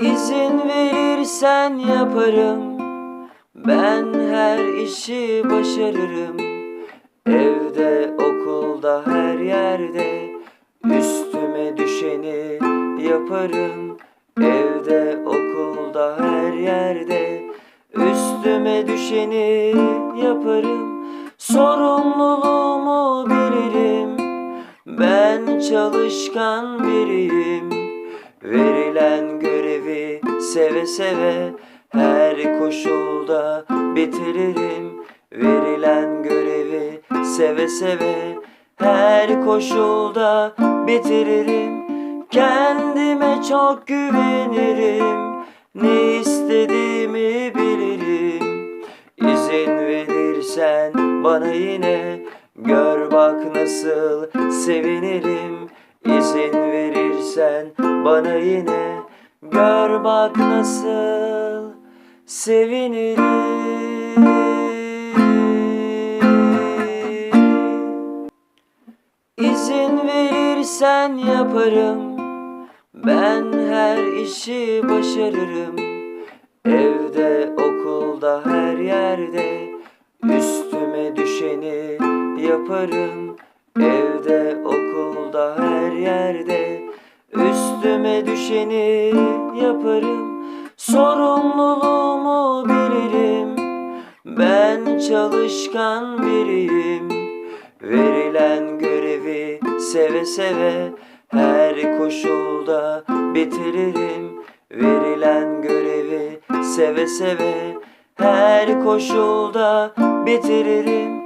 İzin verirsen yaparım. Ben her işi başarırım. Evde, okulda, her yerde Üstüme düşeni yaparım. Evde, okulda, her yerde Üstüme düşeni yaparım. Sorumluluğumu bilirim. Ben çalışkan biriyim. Verilen görevi seve seve Her koşulda bitiririm Verilen görevi. Seve seve Her koşulda bitiririm. Kendime çok güvenirim. Ne istediğimi bilirim. İzin verirsen bana yine Gör bak nasıl sevinirim. İzin verirsen bana yine Gör bak nasıl sevinirim? İzin verirsen yaparım. Ben her işi başarırım. Evde, okulda, her yerde Üstüme düşeni yaparım. Evde, okulda, her Üstüme düşeni yaparım Sorumluluğumu bilirim. Ben çalışkan biriyim Verilen görevi seve seve Her koşulda bitiririm. Verilen görevi seve seve Her koşulda bitiririm